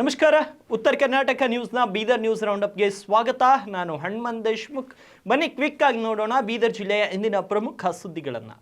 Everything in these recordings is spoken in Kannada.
ನಮಸ್ಕಾರ. ಉತ್ತರ ಕರ್ನಾಟಕ ನ್ಯೂಸ್ನ ಬೀದರ್ ನ್ಯೂಸ್ ರೌಂಡಪ್ಗೆ ಸ್ವಾಗತ. ನಾನು ಹಣ್ಮನ್ ದೇಶ್ಮುಖ್. ಬನ್ನಿ ಕ್ವಿಕ್ ಆಗಿ ನೋಡೋಣ ಬೀದರ್ ಜಿಲ್ಲೆಯ ಇಂದಿನ ಪ್ರಮುಖ ಸುದ್ದಿಗಳನ್ನು.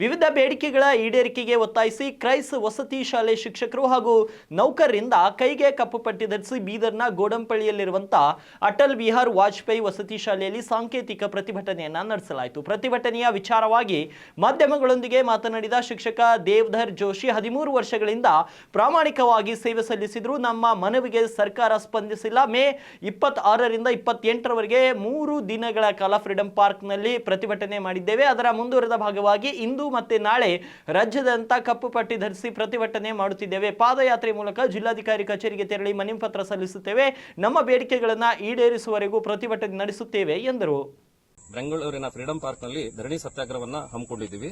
ವಿವಿಧ ಬೇಡಿಕೆಗಳ ಈಡೇರಿಕೆಗೆ ಒತ್ತಾಯಿಸಿ ಕ್ರೈಸ್ ವಸತಿ ಶಾಲೆ ಶಿಕ್ಷಕರು ಹಾಗೂ ನೌಕರರಿಂದ ಕೈಗೆ ಕಪ್ಪು ಪಟ್ಟಿ ಧರಿಸಿ ಬೀದರ್ನ ಗೋಡಂಪಳ್ಳಿಯಲ್ಲಿರುವಂತಹ ಅಟಲ್ ಬಿಹಾರ್ ವಾಜಪೇಯಿ ವಸತಿ ಶಾಲೆಯಲ್ಲಿ ಸಾಂಕೇತಿಕ ಪ್ರತಿಭಟನೆಯನ್ನ ನಡೆಸಲಾಯಿತು. ಪ್ರತಿಭಟನೆಯ ವಿಚಾರವಾಗಿ ಮಾಧ್ಯಮಗಳೊಂದಿಗೆ ಮಾತನಾಡಿದ ಶಿಕ್ಷಕ ದೇವಧರ್ ಜೋಶಿ, ಹದಿಮೂರು ವರ್ಷಗಳಿಂದ ಪ್ರಾಮಾಣಿಕವಾಗಿ ಸೇವೆ ಸಲ್ಲಿಸಿದ್ರು. ನಮ್ಮ ಮನವಿಗೆ ಸರ್ಕಾರ ಸ್ಪಂದಿಸಿಲ್ಲ. ಮೇ ಇಪ್ಪತ್ತಾರರಿಂದ ಇಪ್ಪತ್ತೆಂಟರವರೆಗೆ ಮೂರು ದಿನಗಳ ಕಾಲ ಫ್ರೀಡಂ ಪಾರ್ಕ್ನಲ್ಲಿ ಪ್ರತಿಭಟನೆ ಮಾಡಿದ್ದೇವೆ. ಅದರ ಮುಂದುವರೆದ ಭಾಗವಾಗಿ ಇಂದು ಮತ್ತೆ ನಾಳೆ ರಾಜ್ಯದಂತ ಕಪ್ಪು ಪಟ್ಟಿ ಧರಿಸಿ ಪ್ರತಿಭಟನೆ ಮಾಡುತ್ತಿದ್ದೇವೆ. ಪಾದಯಾತ್ರೆ ಮೂಲಕ ಜಿಲ್ಲಾಧಿಕಾರಿ ಕಚೇರಿಗೆ ತೆರಳಿ ಮನವಿ ಪತ್ರ ಸಲ್ಲಿಸುತ್ತೇವೆ. ನಮ್ಮ ಬೇಡಿಕೆಗಳನ್ನು ಈಡೇರಿಸುವವರೆಗೂ ಪ್ರತಿಭಟನೆ ನಡೆಸುತ್ತೇವೆ ಎಂದರು. ಬೆಂಗಳೂರಿನ ಫ್ರೀಡಂ ಪಾರ್ಕ್ನಲ್ಲಿ ಧರಣಿ ಸತ್ಯಾಗ್ರಹವನ್ನು ಹಮ್ಮಿಕೊಂಡಿದ್ದೀವಿ.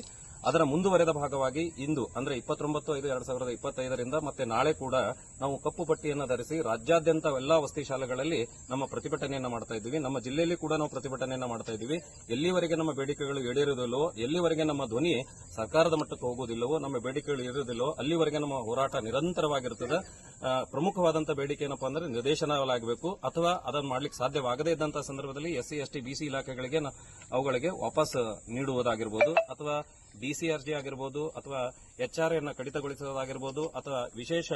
ಅದರ ಮುಂದುವರೆದ ಭಾಗವಾಗಿ ಇಂದು, ಅಂದ್ರೆ ಇಪ್ಪತ್ತೊಂಬತ್ತು, ಐದು, ಎರಡ್ ಸಾವಿರದ ಇಪ್ಪತ್ತೈದರಿಂದ ಮತ್ತೆ ನಾಳೆ ಕೂಡ ನಾವು ಕಪ್ಪು ಪಟ್ಟಿಯನ್ನು ಧರಿಸಿ ರಾಜ್ಯಾದ್ಯಂತ ಎಲ್ಲಾ ವಸತಿ ಶಾಲೆಗಳಲ್ಲಿ ನಮ್ಮ ಪ್ರತಿಭಟನೆಯನ್ನು ಮಾಡ್ತಾ ಇದ್ದೀವಿ. ನಮ್ಮ ಜಿಲ್ಲೆಯಲ್ಲಿ ಕೂಡ ನಾವು ಪ್ರತಿಭಟನೆಯನ್ನು ಮಾಡ್ತಾ ಇದ್ದೀವಿ. ಎಲ್ಲಿವರೆಗೆ ನಮ್ಮ ಬೇಡಿಕೆಗಳು ಏಳಿರುವುದಿಲ್ಲವೋ ಎಲ್ಲಿವರೆಗೆ ನಮ್ಮ ಧ್ವನಿ ಸರ್ಕಾರದ ಮಟ್ಟಕ್ಕೆ ಹೋಗುವುದಿಲ್ಲವೋ, ನಮ್ಮ ಬೇಡಿಕೆಗಳು ಇರುವುದಿಲ್ಲವೋ ಅಲ್ಲಿವರೆಗೆ ನಮ್ಮ ಹೋರಾಟ ನಿರಂತರವಾಗಿರುತ್ತದೆ. ಪ್ರಮುಖವಾದಂತಹ ಬೇಡಿಕೆ ಏನಪ್ಪಾ ಅಂದ್ರೆ ನಿರ್ದೇಶನಗಳಾಗಬೇಕು ಅಥವಾ ಅದನ್ನು ಮಾಡ್ಲಿಕ್ಕೆ ಸಾಧ್ಯವಾಗದೇ ಇದ್ದಂತಹ ಸಂದರ್ಭದಲ್ಲಿ ಎಸ್ಸಿ ಎಸ್ ಟಿ ಬಿಸಿ ಇಲಾಖೆಗಳಿಗೆ ಅವುಗಳಿಗೆ ವಾಪಸ್ ನೀಡುವುದಾಗಿರ್ಬೋದು, ಅಥವಾ ಡಿಸಿಆರ್ಜಿ ಆಗಿರ್ಬೋದು ಅಥವಾ ಎಚ್ಆರ್ ಅನ್ನು ಕಡಿತಗೊಳಿಸುವುದಾಗಿರಬಹುದು ಅಥವಾ ವಿಶೇಷ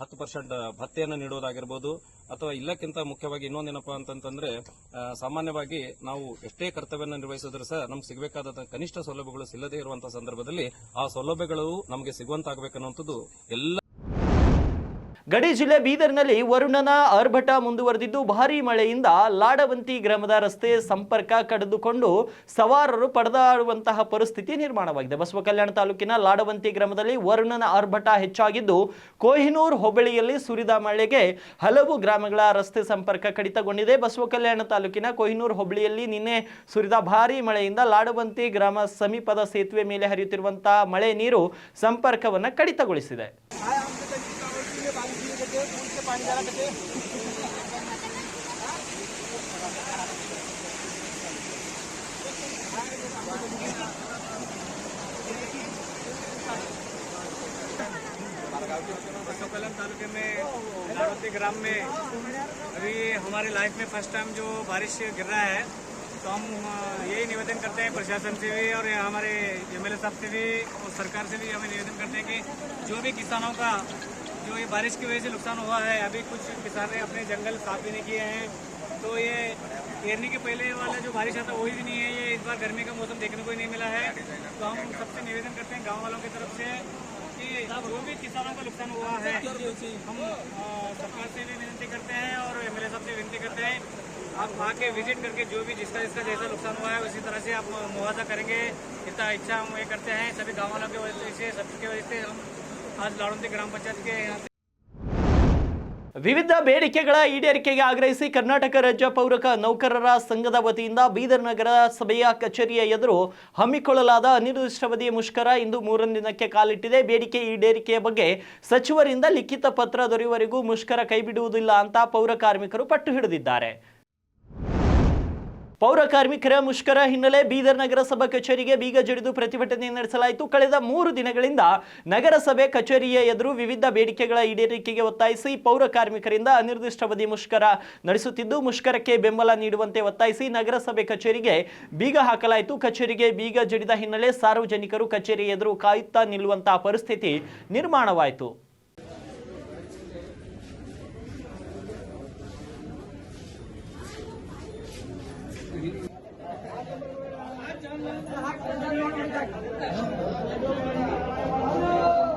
ಹತ್ತು ಪರ್ಸೆಂಟ್ ಭತ್ತೆಯನ್ನು ನೀಡೋದಾಗಿರ್ಬೋದು ಅಥವಾ ಇಲ್ಲಕ್ಕಿಂತ ಮುಖ್ಯವಾಗಿ ಇನ್ನೊಂದೇನಪ್ಪ ಅಂತಂತಂದ್ರೆ ಸಾಮಾನ್ಯವಾಗಿ ನಾವು ಎಷ್ಟೇ ಕರ್ತವ್ಯನ ನಿರ್ವಹಿಸಿದ್ರು ಸಹ ನಮ್ಗೆ ಸಿಗಬೇಕಾದ ಕನಿಷ್ಠ ಸೌಲಭ್ಯಗಳು ಸಿಲ್ಲದೇ ಇರುವಂತಹ ಸಂದರ್ಭದಲ್ಲಿ ಆ ಸೌಲಭ್ಯಗಳು ನಮಗೆ ಸಿಗುವಂತಾಗಬೇಕನ್ನುವಂಥದ್ದು ಎಲ್ಲ ಗಡಿ ಜಿಲ್ಲೆ ಬೀದರ್ನಲ್ಲಿ ವರುಣನ ಅರ್ಭಟ ಮುಂದುವರೆದಿದ್ದು, ಭಾರೀ ಮಳೆಯಿಂದ ಲಾಡವಂತಿ ಗ್ರಾಮದ ರಸ್ತೆ ಸಂಪರ್ಕ ಕಡಿದುಕೊಂಡು ಸವಾರರು ಪಡೆದಾಡುವಂತಹ ಪರಿಸ್ಥಿತಿ ನಿರ್ಮಾಣವಾಗಿದೆ. ಬಸವ ಕಲ್ಯಾಣ ತಾಲೂಕಿನ ಲಾಡವಂತಿ ಗ್ರಾಮದಲ್ಲಿ ವರುಣನ ಆರ್ಭಟ ಹೆಚ್ಚಾಗಿದ್ದು, ಕೋಹಿನೂರ್ ಹೋಬಳಿಯಲ್ಲಿ ಸುರಿದ ಮಳೆಗೆ ಹಲವು ಗ್ರಾಮಗಳ ರಸ್ತೆ ಸಂಪರ್ಕ ಕಡಿತಗೊಂಡಿದೆ. ಬಸವ ಕಲ್ಯಾಣ ತಾಲೂಕಿನ ಕೋಹಿನೂರ್ ಹೋಬಳಿಯಲ್ಲಿ ನಿನ್ನೆ ಸುರಿದ ಭಾರೀ ಮಳೆಯಿಂದ ಲಾಡವಂತಿ ಗ್ರಾಮ ಸಮೀಪದ ಸೇತುವೆ ಮೇಲೆ ಹರಿಯುತ್ತಿರುವಂತಹ ಮಳೆ ನೀರು ಸಂಪರ್ಕವನ್ನು ಕಡಿತಗೊಳಿಸಿದೆ. कलम तालुके में लाड़ौती ग्राम में, अभी हमारे लाइफ में फ़र्स्ट टाइम जो बारिश गिर रहा है तो हम यही निवेदन करते हैं प्रशासन से भी और हमारे एमएलए साहब से भी और सरकार से भी हमें निवेदन करते हैं कि जो भी किसानों का जो ये बारिश की वजह से नुकसान हुआ है, अभी कुछ किसान ने अपने जंगल साफ़ भी नहीं किए हैं। तो ये घेरने के पहले वाला जो बारिश आता वही भी नहीं है। ये इस बार गर्मी का मौसम देखने को ही नहीं मिला है। तो हम सबसे निवेदन करते हैं गाँव वालों की तरफ़ से कि जो भी किसानों का नुकसान हुआ है, हम सरकार से भी विनती करते हैं और एमएलए साहब से विनती करते हैं। आप आके विज़िट करके जो भी जिसका जिसका जैसा नुकसान हुआ है, उसी तरह से आप मुआवजा करेंगे। इतना इच्छा हम ये करते हैं। सभी गाँव वालों की वजह से सबकी वजह से हम आज लाड़ौती ग्राम पंचायत के यहाँ से ವಿವಿಧ ಬೇಡಿಕೆಗಳ ಈಡೇರಿಕೆಗೆ ಆಗ್ರಹಿಸಿ ಕರ್ನಾಟಕ ರಾಜ್ಯ ಪೌರಕ ನೌಕರರ ಸಂಘದ ವತಿಯಿಂದ ಬೀದರ್ ನಗರ ಸಭೆಯ ಕಚೇರಿಯ ಎದುರು ಹಮ್ಮಿಕೊಳ್ಳಲಾದ ಅನಿರ್ದಿಷ್ಟಾವಧಿಯ ಮುಷ್ಕರ ಇಂದು ಮೂರನೇ ದಿನಕ್ಕೆ ಕಾಲಿಟ್ಟಿದೆ ಬೇಡಿಕೆ ಈಡೇರಿಕೆಯ ಬಗ್ಗೆ ಸಚಿವರಿಂದ ಲಿಖಿತ ಪತ್ರ ದೊರೆಯುವವರೆಗೂ ಮುಷ್ಕರ ಕೈಬಿಡುವುದಿಲ್ಲ ಅಂತ ಪೌರ ಕಾರ್ಮಿಕರು ಪಟ್ಟು ಹಿಡಿದಿದ್ದಾರೆ ಪೌರ ಕಾರ್ಮಿಕರ ಮುಷ್ಕರ ಹಿನ್ನೆಲೆ ಬೀದರ್ ನಗರಸಭಾ ಕಚೇರಿಗೆ ಬೀಗ ಜಡಿದು ಪ್ರತಿಭಟನೆ ನಡೆಸಲಾಯಿತು. ಕಳೆದ ಮೂರು ದಿನಗಳಿಂದ ನಗರಸಭೆ ಕಚೇರಿಯ ಎದುರು ವಿವಿಧ ಬೇಡಿಕೆಗಳ ಈಡೇರಿಕೆಗೆ ಒತ್ತಾಯಿಸಿ ಪೌರ ಕಾರ್ಮಿಕರಿಂದ ಅನಿರ್ದಿಷ್ಟಾವಧಿ ಮುಷ್ಕರ ನಡೆಸುತ್ತಿದ್ದು, ಮುಷ್ಕರಕ್ಕೆ ಬೆಂಬಲ ನೀಡುವಂತೆ ಒತ್ತಾಯಿಸಿ ನಗರಸಭೆ ಕಚೇರಿಗೆ ಬೀಗ ಹಾಕಲಾಯಿತು. ಕಚೇರಿಗೆ ಬೀಗ ಜಡಿದ ಹಿನ್ನೆಲೆ ಸಾರ್ವಜನಿಕರು ಕಚೇರಿ ಎದುರು ಕಾಯುತ್ತಾ ನಿಲ್ಲುವಂತಹ ಪರಿಸ್ಥಿತಿ ನಿರ್ಮಾಣವಾಯಿತು.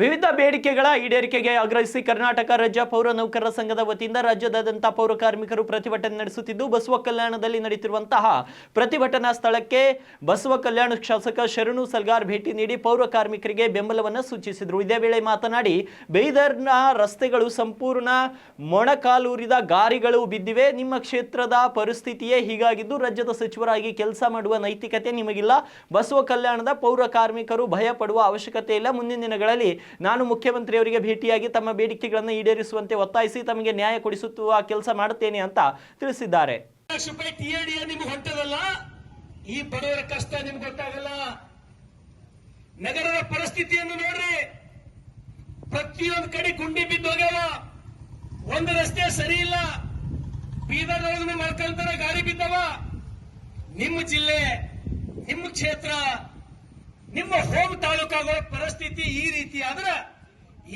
ವಿವಿಧ ಬೇಡಿಕೆಗಳ ಈಡೇರಿಕೆಗೆ ಆಗ್ರಹಿಸಿ ಕರ್ನಾಟಕ ರಾಜ್ಯ ಪೌರ ನೌಕರರ ಸಂಘದ ವತಿಯಿಂದ ರಾಜ್ಯದಾದ್ಯಂತ ಪೌರ ಕಾರ್ಮಿಕರು ಪ್ರತಿಭಟನೆ ನಡೆಸುತ್ತಿದ್ದು, ಬಸವ ಕಲ್ಯಾಣದಲ್ಲಿ ನಡೆಯುತ್ತಿರುವಂತಹ ಪ್ರತಿಭಟನಾ ಸ್ಥಳಕ್ಕೆ ಬಸವ ಕಲ್ಯಾಣ ಶಾಸಕ ಶರಣು ಸಲ್ಗಾರ್ ಭೇಟಿ ನೀಡಿ ಪೌರ ಕಾರ್ಮಿಕರಿಗೆ ಬೆಂಬಲವನ್ನು ಸೂಚಿಸಿದರು. ಇದೇ ವೇಳೆ ಮಾತನಾಡಿ, ಬೈದರ್ನ ರಸ್ತೆಗಳು ಸಂಪೂರ್ಣ ಮೊಣಕಾಲೂರಿದ ಗಾರಿಗಳು ಬಿದ್ದಿವೆ. ನಿಮ್ಮ ಕ್ಷೇತ್ರದ ಪರಿಸ್ಥಿತಿಯೇ ಹೀಗಾಗಿದ್ದು, ರಾಜ್ಯದ ಸಚಿವರಾಗಿ ಕೆಲಸ ಮಾಡುವ ನೈತಿಕತೆ ನಿಮಗಿಲ್ಲ. ಬಸವ ಕಲ್ಯಾಣದ ಪೌರ ಕಾರ್ಮಿಕರು ಭಯ ಪಡುವ ಅವಶ್ಯಕತೆ ಇಲ್ಲ. ಮುಂದಿನ ದಿನಗಳಲ್ಲಿ ನಾನು ಮುಖ್ಯಮಂತ್ರಿಯವರಿಗೆ ಭೇಟಿಯಾಗಿ ತಮ್ಮ ಬೇಡಿಕೆಗಳನ್ನು ಈಡೇರಿಸುವಂತೆ ಒತ್ತಾಯಿಸಿ ತಮಗೆ ನ್ಯಾಯ ಕೊಡಿಸುತ್ತುವ ಕೆಲಸ ಮಾಡುತ್ತೇನೆ ಅಂತ ತಿಳಿಸಿದ್ದಾರೆ. ಈ ಬಡವರ ಕಷ್ಟ ನಿಮ್ಗೆ ಗೊತ್ತಾಗಲ್ಲ. ನಗರದ ಪರಿಸ್ಥಿತಿಯನ್ನು ನೋಡ್ರಿ. ಪ್ರತಿಯೊಂದು ಕಡೆ ಗುಂಡಿ ಬಿದ್ದೋಗ್ಯಾವ ಒಂದು ರಸ್ತೆ ಸರಿ ಇಲ್ಲ. ಬೀದರ್ನೊಳಗೆ ಮರ್ಕಂತರ ಗಾಡಿ ಬಿದ್ದವ. ನಿಮ್ಮ ಜಿಲ್ಲೆ, ನಿಮ್ಮ ಕ್ಷೇತ್ರ ನಿಮ್ಮ ಹೋಮ್ ತಾಲೂಕಾಗಳ ಪರಿಸ್ಥಿತಿ ಈ ರೀತಿ ಆದ್ರೆ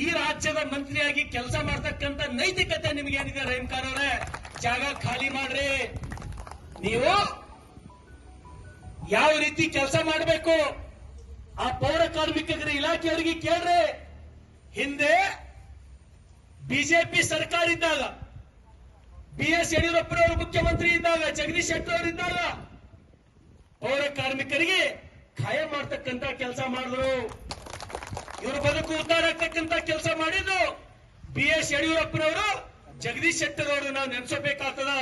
ಈ ರಾಜ್ಯದ ಮಂತ್ರಿಯಾಗಿ ಕೆಲಸ ಮಾಡ್ತಕ್ಕಂತ ನೈತಿಕತೆ ನಿಮ್ಗೆ ಏನಿದೆ ರೇಮ್ಕಾರ್ ಅವರೇ? ಜಾಗ ಖಾಲಿ ಮಾಡ್ರಿ. ನೀವು ಯಾವ ರೀತಿ ಕೆಲಸ ಮಾಡಬೇಕು? ಆ ಪೌರ ಕಾರ್ಮಿಕರ ಇಲಾಖೆಯವರಿಗೆ ಕೇಳ್ರಿ. ಹಿಂದೆ ಬಿಜೆಪಿ ಸರ್ಕಾರ ಇದ್ದಾಗ ಬಿ ಎಸ್ ಯಡಿಯೂರಪ್ಪನವರು ಮುಖ್ಯಮಂತ್ರಿ ಇದ್ದಾಗ, ಜಗದೀಶ್ ಶೆಟ್ಟರ್ ಅವರು ಇದ್ದಾಗ, ಪೌರ ಕಾರ್ಮಿಕರಿಗೆ ಖಾಯಂ ಮಾಡ್ತಕ್ಕಂತ ಕೆಲಸ ಮಾಡಿದ್ರು. ಇವರು ಬದುಕು ಉದ್ದಾರ ಆಗ್ತಕ್ಕಂತ ಕೆಲಸ ಮಾಡಿದ್ರು ಬಿ ಎಸ್ ಯಡಿಯೂರಪ್ಪನವರು, ಜಗದೀಶ್ ಶೆಟ್ಟರ್ ಅವರು ನಾವು ನೆನೆಸಬೇಕಾಗ್ತದ.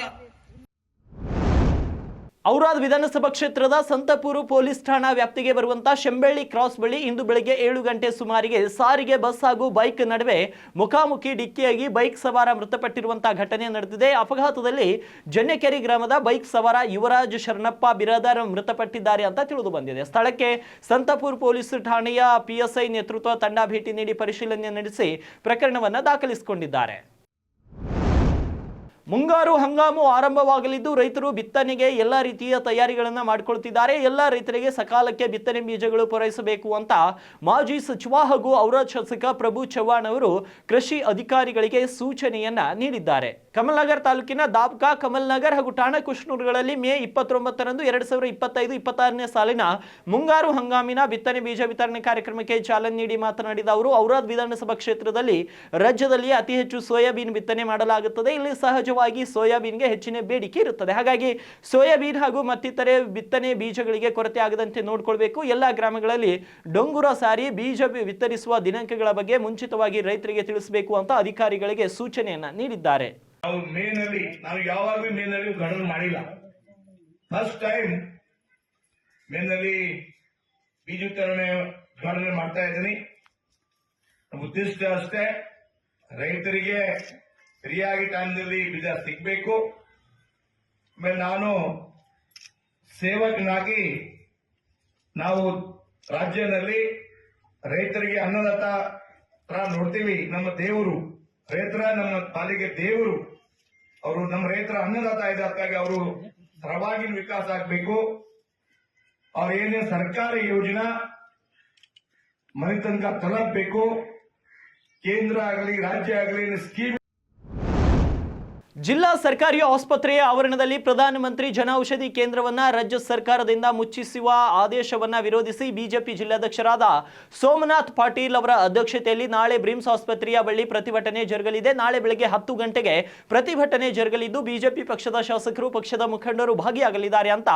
ಔರಾದ್ ವಿಧಾನಸಭಾ ಕ್ಷೇತ್ರದ ಸಂತಪೂರು ಪೊಲೀಸ್ ಠಾಣಾ ವ್ಯಾಪ್ತಿಗೆ ಬರುವಂತಹ ಶೆಂಬಳ್ಳಿ ಕ್ರಾಸ್ ಬಳಿ ಇಂದು ಬೆಳಗ್ಗೆ ಏಳು ಗಂಟೆ ಸುಮಾರಿಗೆ ಸಾರಿಗೆ, ಬಸ್ ಹಾಗೂ ಬೈಕ್ ನಡುವೆ ಮುಖಾಮುಖಿ ಡಿಕ್ಕಿಯಾಗಿ ಬೈಕ್ ಸವಾರ ಮೃತಪಟ್ಟಿರುವಂತಹ ಘಟನೆ ನಡೆದಿದೆ. ಅಪಘಾತದಲ್ಲಿ ಜನ್ಯಕೆರೆ ಗ್ರಾಮದ ಬೈಕ್ ಸವಾರ ಯುವರಾಜ್ ಶರಣಪ್ಪ ಬಿರಾದಾರ್ ಮೃತಪಟ್ಟಿದ್ದಾರೆ ಅಂತ ತಿಳಿದು ಬಂದಿದೆ. ಸ್ಥಳಕ್ಕೆ ಸಂತಪೂರ್ ಪೊಲೀಸ್ ಠಾಣೆಯ ಪಿಎಸ್ಐ ನೇತೃತ್ವ ತಂಡ ಭೇಟಿ ನೀಡಿ ಪರಿಶೀಲನೆ ನಡೆಸಿ ಪ್ರಕರಣವನ್ನು ದಾಖಲಿಸಿಕೊಂಡಿದ್ದಾರೆ. ಮುಂಗಾರು ಹಂಗಾಮು ಆರಂಭವಾಗಲಿದ್ದು ರೈತರು ಬಿತ್ತನೆಗೆ ಎಲ್ಲ ರೀತಿಯ ತಯಾರಿಗಳನ್ನು ಮಾಡಿಕೊಳ್ತಿದ್ದಾರೆ. ಎಲ್ಲ ರೈತರಿಗೆ ಸಕಾಲಕ್ಕೆ ಬಿತ್ತನೆ ಬೀಜಗಳು ಪೂರೈಸಬೇಕು ಅಂತ ಮಾಜಿ ಸಚಿವ ಹಾಗೂ ಔರಾದ್ ಶಾಸಕ ಪ್ರಭು ಚವ್ಹಾಣ್ ಅವರು ಕೃಷಿ ಅಧಿಕಾರಿಗಳಿಗೆ ಸೂಚನೆಯನ್ನ ನೀಡಿದ್ದಾರೆ. ಕಮಲ್ನಗರ್ ತಾಲೂಕಿನ ದಾಬ್ಕಾ, ಕಮಲ್ನಗರ್ ಹಾಗೂ ಠಾಣಾ ಕುಶ್ನೂರುಗಳಲ್ಲಿ ಮೇ ಇಪ್ಪತ್ತೊಂಬತ್ತರಂದು ಎರಡ್ ಸಾವಿರದ ಇಪ್ಪತ್ತೈದು, ಇಪ್ಪತ್ತಾರನೇ ಸಾಲಿನ ಮುಂಗಾರು ಹಂಗಾಮಿನ ಬಿತ್ತನೆ ಬೀಜ ವಿತರಣೆ ಕಾರ್ಯಕ್ರಮಕ್ಕೆ ಚಾಲನೆ ನೀಡಿ ಮಾತನಾಡಿದ ಅವರು, ಔರಾದ್ ವಿಧಾನಸಭಾ ಕ್ಷೇತ್ರದಲ್ಲಿ ರಾಜ್ಯದಲ್ಲಿ ಅತಿ ಹೆಚ್ಚು ಸೋಯಾಬೀನ್ ಬಿತ್ತನೆ ಮಾಡಲಾಗುತ್ತದೆ. ಇಲ್ಲಿ ಸಹಜವಾಗಿ ಸೋಯಾಬೀನ್ಗೆ ಹೆಚ್ಚಿನ ಬೇಡಿಕೆ ಇರುತ್ತದೆ. ಹಾಗಾಗಿ ಸೋಯಾಬೀನ್ ಹಾಗೂ ಮತ್ತಿತರೆ ಬಿತ್ತನೆ ಬೀಜಗಳಿಗೆ ಕೊರತೆ ಆಗದಂತೆ ನೋಡಿಕೊಳ್ಬೇಕು. ಎಲ್ಲ ಗ್ರಾಮಗಳಲ್ಲಿ ಡೊಂಗುರ ಸಾರಿ ಬೀಜ ವಿತರಿಸುವ ದಿನಾಂಕಗಳ ಬಗ್ಗೆ ಮುಂಚಿತವಾಗಿ ರೈತರಿಗೆ ತಿಳಿಸಬೇಕು ಅಂತ ಅಧಿಕಾರಿಗಳಿಗೆ ಸೂಚನೆಯನ್ನ ನೀಡಿದ್ದಾರೆ. ನಾವು ಮೇನಲ್ಲಿ, ನಾವು ಯಾವಾಗಲೂ ಮೇನಲ್ಲಿ ಮಾಡಿಲ್ಲ. ಫಸ್ಟ್ ಟೈಮ್ ಮೇನಲ್ಲಿ ಬೀಜ ವಿತರಣೆ ಮಾಡ್ತಾ ಇದ್ದೀನಿ. ಅಷ್ಟೇ, ರೈತರಿಗೆ ಸರಿಯಾಗಿ ಟೈಮ್ನಲ್ಲಿ ಬೀಜ ಸಿಗಬೇಕು. ಆಮೇಲೆ ನಾನು ಸೇವಕನಾಗಿ ನಾವು ರಾಜ್ಯದಲ್ಲಿ ರೈತರಿಗೆ ಅನ್ನದಾತ ನೋಡ್ತೀವಿ. ನಮ್ಮ ದೇವರು, ರೈತರ ನಮ್ಮ ಪಾಲಿಗೆ ದೇವರು. ಅವರು ನಮ್ಮ ರೈತರ ಅನ್ನದಾತ ಇದಕ್ಕಾಗಿ ಅವರು ಸರ್ವಾಗಿನ ವಿಕಾಸ ಆಗಬೇಕು. ಅವ್ರ ಏನೇನು ಸರ್ಕಾರಿ ಯೋಜನಾ ಮನೆ ತನಕ ತಲುಪಬೇಕು. ಕೇಂದ್ರ ಆಗಲಿ, ರಾಜ್ಯ ಆಗಲಿ ಸ್ಕೀಮ್ ಜಿಲ್ಲಾ ಸರ್ಕಾರಿ ಆಸ್ಪತ್ರೆಯ ಆವರಣದಲ್ಲಿ ಪ್ರಧಾನಮಂತ್ರಿ ಜನೌಷಧಿ ಕೇಂದ್ರವನ್ನ ರಾಜ್ಯ ಸರ್ಕಾರದಿಂದ ಮುಚ್ಚಿಸುವ ಆದೇಶವನ್ನ ವಿರೋಧಿಸಿ ಬಿಜೆಪಿ ಜಿಲ್ಲಾಧ್ಯಕ್ಷರಾದ ಸೋಮನಾಥ್ ಪಾಟೀಲ್ ಅವರ ಅಧ್ಯಕ್ಷತೆಯಲ್ಲಿ ನಾಳೆ ಬ್ರಿಮ್ಸ್ ಆಸ್ಪತ್ರೆಯ ಬಳಿ ಪ್ರತಿಭಟನೆ ಜರುಗಲಿದೆ. ನಾಳೆ ಬೆಳಗ್ಗೆ ಹತ್ತು ಗಂಟೆಗೆ ಪ್ರತಿಭಟನೆ ಜರುಗಲಿದ್ದು ಬಿಜೆಪಿ ಪಕ್ಷದ ಶಾಸಕರು, ಪಕ್ಷದ ಮುಖಂಡರು ಭಾಗಿಯಾಗಲಿದ್ದಾರೆ ಅಂತ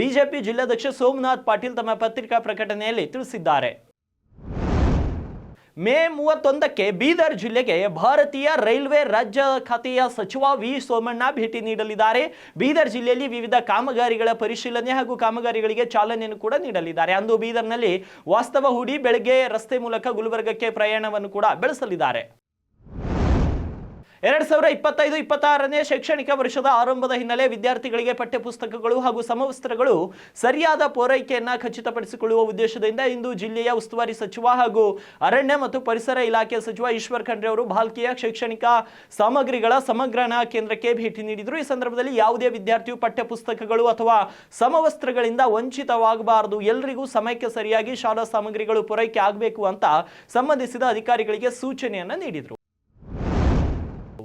ಬಿಜೆಪಿ ಜಿಲ್ಲಾಧ್ಯಕ್ಷ ಸೋಮನಾಥ್ ಪಾಟೀಲ್ ತಮ್ಮ ಪತ್ರಿಕಾ ಪ್ರಕಟಣೆಯಲ್ಲಿ ತಿಳಿಸಿದ್ದಾರೆ. ಮೇ ಮೂವತ್ತೊಂದಕ್ಕೆ ಬೀದರ್ ಜಿಲ್ಲೆಗೆ ಭಾರತೀಯ ರೈಲ್ವೆ ರಾಜ್ಯ ಖಾತೆಯ ಸಚಿವ ವಿ ಸೋಮಣ್ಣ ಭೇಟಿ ನೀಡಲಿದ್ದಾರೆ. ಬೀದರ್ ಜಿಲ್ಲೆಯಲ್ಲಿ ವಿವಿಧ ಕಾಮಗಾರಿಗಳ ಪರಿಶೀಲನೆ ಹಾಗೂ ಕಾಮಗಾರಿಗಳಿಗೆ ಚಾಲನೆಯನ್ನು ಕೂಡ ನೀಡಲಿದ್ದಾರೆ. ಅಂದು ಬೀದರ್ನಲ್ಲಿ ವಾಸ್ತವ ಹೂಡಿ ಬೆಳಗ್ಗೆ ರಸ್ತೆ ಮೂಲಕ ಗುಲ್ಬರ್ಗಕ್ಕೆ ಪ್ರಯಾಣವನ್ನು ಕೂಡ ಬೆಳೆಸಲಿದ್ದಾರೆ. ಎರಡ್ ಸಾವಿರ ಇಪ್ಪತ್ತೈದು, ಇಪ್ಪತ್ತಾರನೇ ಶೈಕ್ಷಣಿಕ ವರ್ಷದ ಆರಂಭದ ಹಿನ್ನೆಲೆ ವಿದ್ಯಾರ್ಥಿಗಳಿಗೆ ಪಠ್ಯಪುಸ್ತಕಗಳು ಹಾಗೂ ಸಮವಸ್ತ್ರಗಳು ಸರಿಯಾದ ಪೂರೈಕೆಯನ್ನ ಖಚಿತಪಡಿಸಿಕೊಳ್ಳುವ ಉದ್ದೇಶದಿಂದ ಇಂದು ಜಿಲ್ಲೆಯ ಉಸ್ತುವಾರಿ ಸಚಿವ ಹಾಗೂ ಅರಣ್ಯ ಮತ್ತು ಪರಿಸರ ಇಲಾಖೆ ಸಚಿವ ಈಶ್ವರ್ ಖಂಡ್ರೆ ಅವರು ಭಾಲ್ಕಿಯ ಶೈಕ್ಷಣಿಕ ಸಾಮಗ್ರಿಗಳ ಸಮಗ್ರಣ ಕೇಂದ್ರಕ್ಕೆ ಭೇಟಿ ನೀಡಿದರು. ಈ ಸಂದರ್ಭದಲ್ಲಿ ಯಾವುದೇ ವಿದ್ಯಾರ್ಥಿಯು ಪಠ್ಯಪುಸ್ತಕಗಳು ಅಥವಾ ಸಮವಸ್ತ್ರಗಳಿಂದ ವಂಚಿತವಾಗಬಾರದು. ಎಲ್ಲರಿಗೂ ಸಮಯಕ್ಕೆ ಸರಿಯಾಗಿ ಶಾಲಾ ಸಾಮಗ್ರಿಗಳು ಪೂರೈಕೆ ಆಗಬೇಕು ಅಂತ ಸಂಬಂಧಿಸಿದ ಅಧಿಕಾರಿಗಳಿಗೆ ಸೂಚನೆಯನ್ನ ನೀಡಿದರು.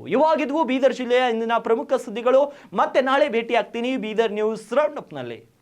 ಇವಾಗಿದ್ವು ಬೀದರ್ ಜಿಲ್ಲೆಯ ಇಂದಿನ ಪ್ರಮುಖ ಸುದ್ದಿಗಳು. ಮತ್ತೆ ನಾಳೆ ಭೇಟಿಯಾಗ್ತೀನಿ ಬೀದರ್ ನ್ಯೂಸ್ ರೌಂಡ್ ಅಪ್ನಲ್ಲಿ.